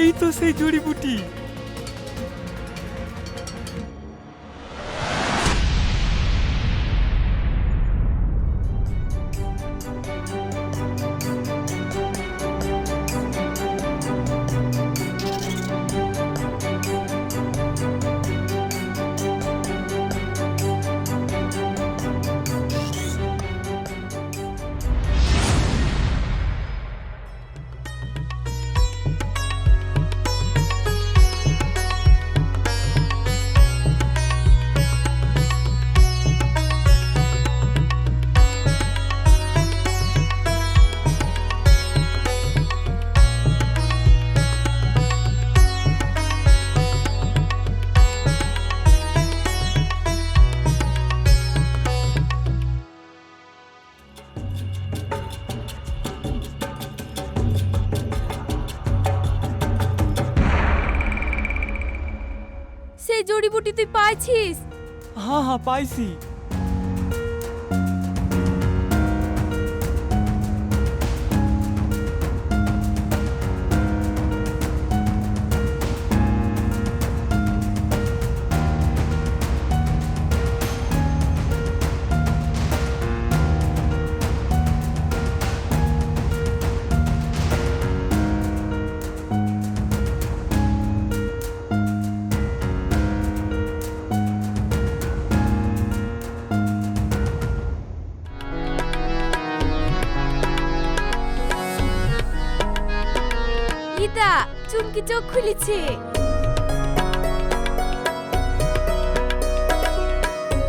এই তো সেই জড়িবুটি। পাইছিস? হ্যাঁ হ্যাঁ পাইছি। চুমকি চোখ খুলেছে।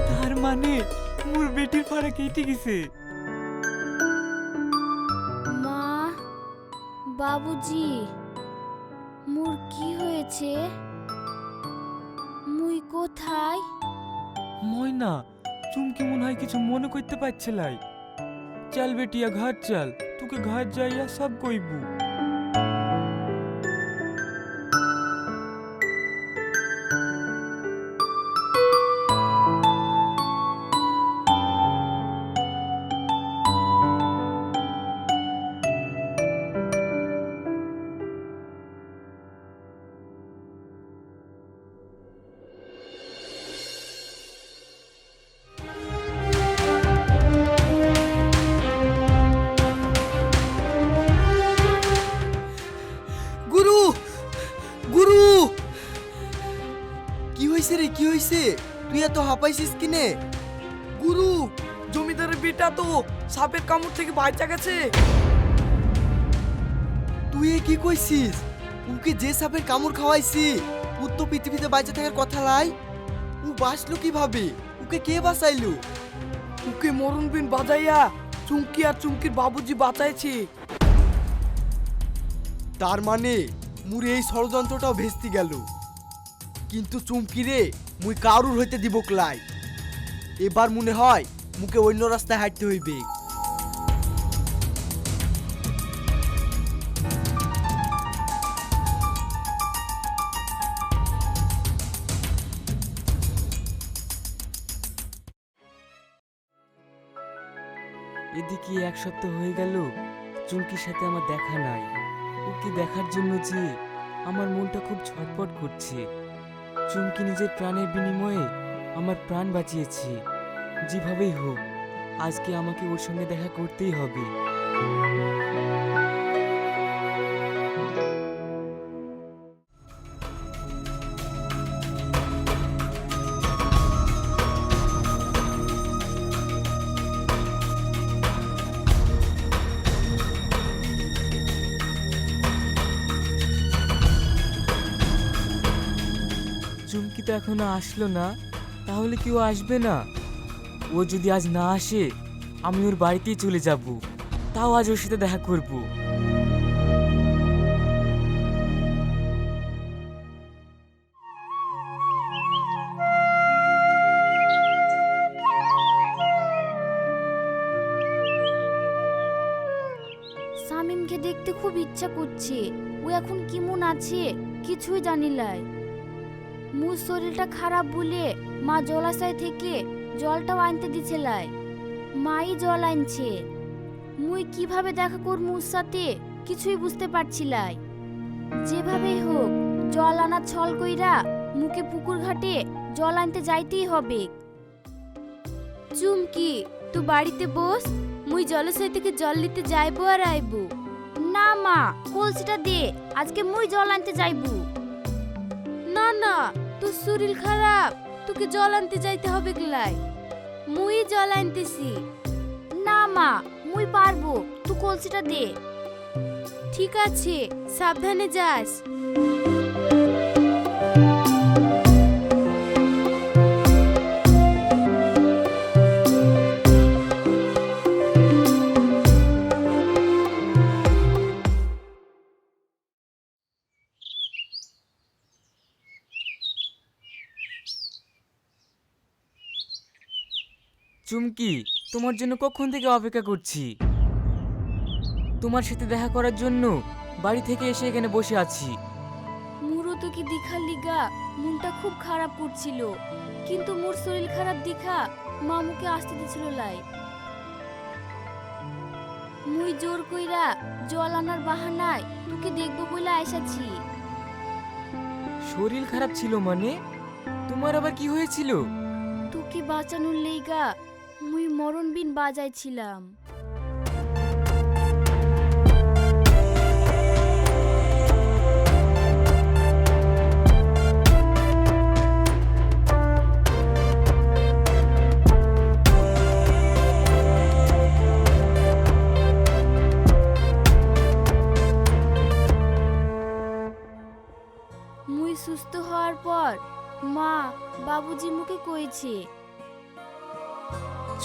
তার মানে মোর বেটির ফাড়া কেটে গেছে। মা বাবুজি মোর কি হয়েছে? মুই কোথায়? ময়না চুমকি মনে হয় কিছু মনে করতে পারছিলাই চল বেটিয়া ঘর চল তোকে ঘর যাইয়া সব কইবু। হয়েছে তুই এত হাঁপাইছিস কিনে? গুরু, জমিদারের বেটা তো সাপের কামড় থেকে বাঁচা গেছে। তুই এ কি কইছিস? ওকে যে সাপের কামড় খাওয়াইছি, ও তো পৃথিবীতে বাইচে থাকার কথা লাই। ও বাঁচলো কীভাবে? ওকে কে বাঁচাইলো? ওকে মরণ বিন বাজাইয়া চুমকি আর চুমকির বাবুজি বাঁচাইছে। তার মানে মুর এই ষড়যন্ত্রটাও ভেস্তি গেল। কিন্তু চুমকি রে, মুই কারুর হইতে দিব ক্লাই এবার মনে হয় মুকে অন্য রাস্তায় হাঁটতে হইবে। এদিকে এক সপ্তাহ হয়ে গেল, চুমকির সাথে আমার দেখা নাই। ওকে দেখার জন্য যে আমার মনটা খুব ছটপট করছে। চুমকি নিজের প্রাণের বিনিময়ে আমার প্রাণ বাঁচিয়েছে। যেভাবেই হোক, আজকে আমাকে ওর সঙ্গে দেখা করতেই হবে। চুমকি তো এখনও আসলো না, তাহলে কেউ আসবে না। ও যদি আজ না আসে, আমি ওর বাড়িতেই চলে যাব। তাও আজ ওর সাথে দেখা করব। সামিমকে দেখতে খুব ইচ্ছা করছে। ও এখন কেমন আছে, কিছুই জানিলাই মোর শরীরটা খারাপ বলে মা জলাশয় থেকে জলটাও আনতে দিছিলাই মাই জল আনছে। মুই কীভাবে দেখা করব ওর সাথে কিছুই বুঝতে পারছিলাই যেভাবেই হোক, জল আনার ছল কইরা মুখে পুকুর ঘাটে জল আনতে যাইতেই হবে। চুমকি তুই বাড়িতে বস, মুই জলাশয় থেকে জল নিতে যাইবো আর আইবো। না মা, কলসিটা দে, আজকে মুই জল আনতে যাইবো। না না তোর শরীর খারাপ, তোকে জল আনতে যাইতে হবে গলাই মুই জল আনতেছি। না মা, মুই পারব, তুই কলসিটা দে। ঠিক আছে, সাবধানে যাস। চুমকি তোমার জন্য কখন থেকে অপেক্ষা করছি? তোমার সাথে দেখা করার জন্য বাড়ি থেকে এসে এখানে বসে আছি। মুরো তোকে দেখার লিগা? মনটা খুব খারাপ করছিল। কিন্তু মোর শরীর খারাপ দেখা মা মুকে আসতে দিছিল লাই। মুই জোর কইরা জল আনার বাহানায় তোকে দেখব বলে আইসাছি। শরীর খারাপ ছিল মানে? তোমার আবার কি হয়েছিল? তোকে বাঁচানোর লেগা মুই মরণ বিন বাজাইছিলাম।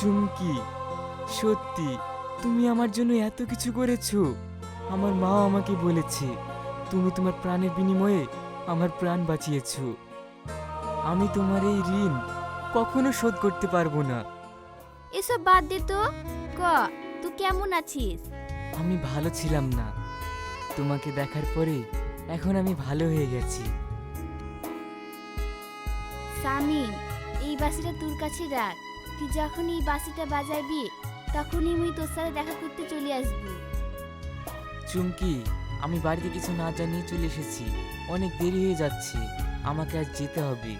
চুমকি সত্যি তুমি আমার জন্য এত কিছু করেছ। আমার মাও আমাকে বলেছে তুমি তোমার প্রাণের বিনিময়ে আমার প্রাণ বাঁচিয়েছো। আমি তোমার এই ঋণ কখনো শোধ করতে পারব না। এসব বাদ দে তো। ক তুই কেমন আছিস? আমি ভালো ছিলাম না। তোমাকে দেখার পরে এখন আমি ভালো হয়ে গেছি। সামিন এই বাসিটা তোর কাছে রাখ। তুই যখন এই বাসিটা বাজাবি তখনই মুই তোর সাথে দেখা করতে চলে আসবি। চুমকি আমি বাড়িতে কিছু না জানিয়ে চলে এসেছি। অনেক দেরি হয়ে যাচ্ছে। আমাকে আজ যেতে হবে।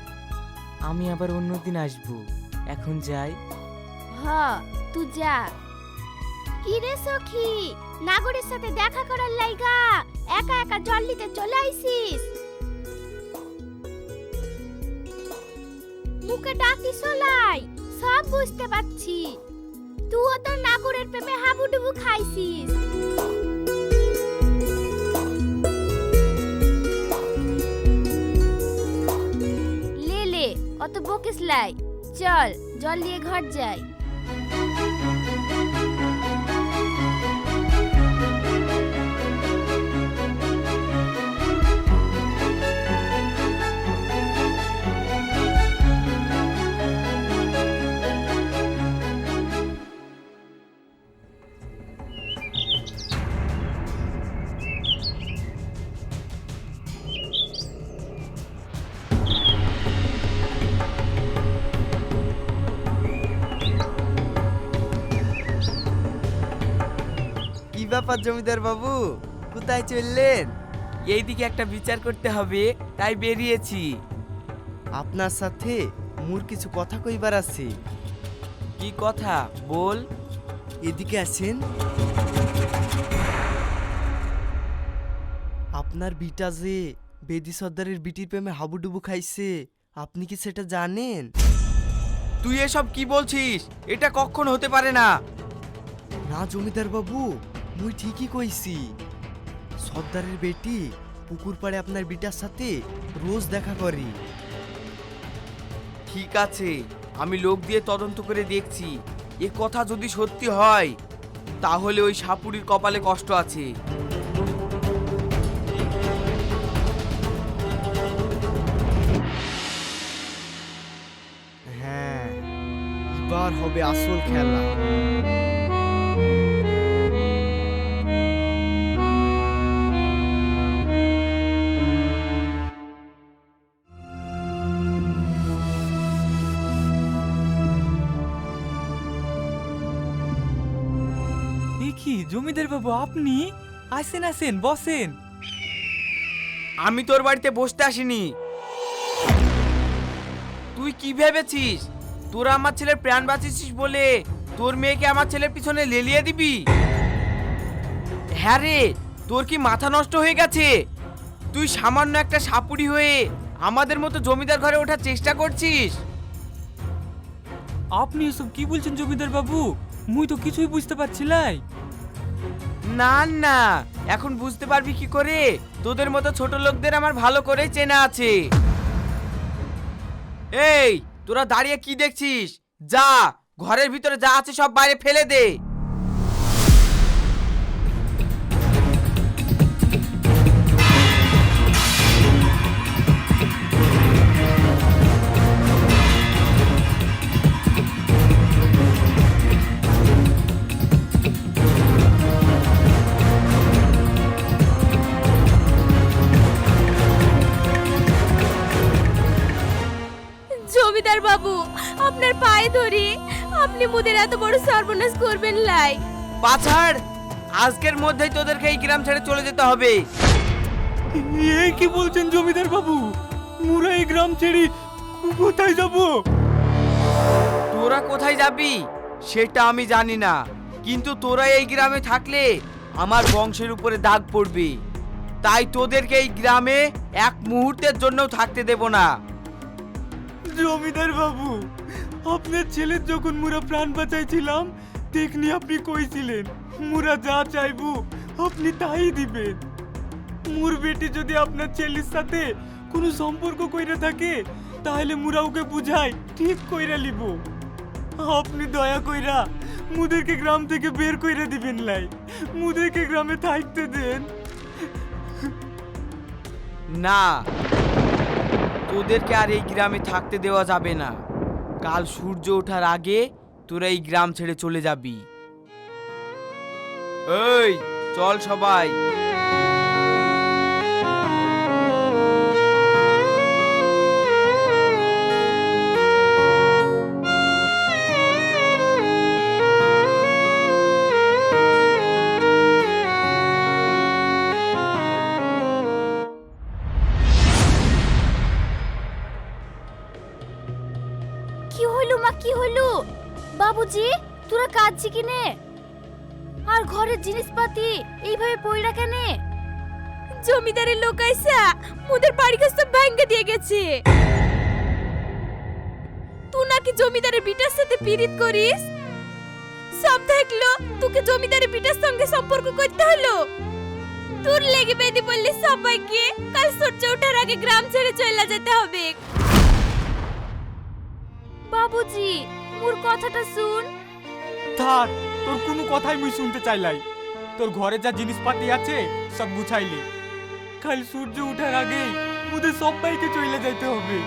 আমি আবার অন্যদিন আসব। এখন যাই। হ তুই যা। কি রে সখী? নাগরের সাথে দেখা করার লাইগা। একা একা জল নিতে চলে আইছিস মুখে ডাকি সোলাই সব বুঝতে পারছি। তুইও তো নাগরের প্রেমে হাবুডুবু খাইছিস। লে লে, অত বকিস লাই। চল, জল নিয়ে ঘর যাই। ব্যাপার জমিদার বাবু, কোথায় চললেন? এইদিকে একটা বিচার করতে হবে, তাই বেরিয়েছি। আপনার সাথে মোর কিছু কথা কইবার আছে। কি কথা? বল। এদিকে আসেন। আপনার বিটা যে বেদি সর্দারের বিটির প্রেমে হাবুডুবু খাইছে, আপনি কি সেটা জানেন? তুই এসব কি বলছিস? এটা কখন হতে পারে না। না জমিদার বাবু মুই ঠিকই কইছি। সর্দারের বেটি পুকুর পাড়ে আপনার বিটার সাথে রোজ দেখা করি। ঠিক আছে আমি লোক দিয়ে তদন্ত করে দেখছি। এ কথা যদি সত্যি হয় তাহলে ওই সাপুরির কপালে কষ্ট আছে। হ্যাঁ এবার হবে আসল খেলা। কি জমিদার বাবু আপনি? আসেন আসেন বসেন। আমি তোর বাড়িতে বসতে আসিনি। তুই কি ভেবেছিস? তোরা আমার ছেলের প্রাণ বাঁচিয়েছিস বলে তোর মেয়েকে আমার ছেলের পিছনে লেলিয়ে দিবি? হ্যাঁ রে তোর কি মাথা নষ্ট হয়ে গেছে? তুই সামান্য একটা সাপুড়ি হয়ে আমাদের মতো জমিদার ঘরে ওঠার চেষ্টা করছিস? আপনি এসব কি বলছেন জমিদার বাবু? মুই তো কিছুই বুঝতে পারছি লাই। না না, এখন বুঝতে পারবি কি করে? তোদের মতো ছোট লোকদের আমার ভালো করে চেনা আছে। এই, তোরা দাঁড়িয়ে কি দেখছিস? যা, ঘরের ভিতরে যা আছে সব বাইরে ফেলে দে। পায়ে ধরি আপনি মুদের এত বড় সর্বনাশ করবেন লাই। পাছাড় আজকের মধ্যেই তোদেরকে এই গ্রাম ছেড়ে চলে যেতে হবে। এই কি বলছেন জমিদার বাবু? মুরা এই গ্রাম ছেড়ে কোথায় যাব? তোরা কোথায় যাবি সেটা আমি জানি না। কিন্তু তোরা এই গ্রামে থাকলে আমার বংশের উপরে দাগ পড়বে। তাই তোদেরকে এই গ্রামে এক মুহূর্তের জন্যও থাকতে দেব না। জমিদার বাবু আপনার ছেলের যখন মুরা প্রাণ বাঁচাইছিলাম, দেখনি আপনি কইছিলেন, মুরা যা চাইব আপনি তাই দিবেন। মুর বেটি যদি আপনার ছেলের সাথে কোনো সম্পর্ক কইরা থাকে, তাহলে মুরা ওকে বুঝাই ঠিক কইরা লিব। আপনি দয়া কইরা মুদেরকে গ্রাম থেকে বের কইরা দিবেন লাই। মুদেরকে গ্রামে থাকতে দেন। না, তোদেরকে আর এই গ্রামে থাকতে দেওয়া যাবে না। কাল সূর্য ওঠার আগে তোরা এই গ্রাম ছেড়ে চলে যাবি। এই চল সবাই। হলো মা, কি হলো? বাবুজি, তোরা কাঁদছি কিনে? আর ঘরের জিনিসপাতি, এইভাবে পয়রা কেনে? জমিদারের লোক আইসা, মুদের বাড়ি সব ভাঙ্গে দিয়ে গেছে। তুই নাকি জমিদারের বিটার সাথে পিরিত করিস? সব দেখল তোকে জমিদারের বিটার সঙ্গে সম্পর্ক করতে হলো। তোর লেগে বেদি বললি সবাইকে কাল সূর্য ওঠার আগে গ্রাম ছেড়ে চলে যেতে হবে। বাবুজি, মোর কথাটা শুন। থাক, তোর কোনো কথাই মুই শুনতে চাইলাই তোর ঘরে যা জিনিসপাতি আছে, সব গুছাইলি। কাল সূর্য ওঠার আগেই মুদের সবাইকে চলে যাইতে হবে।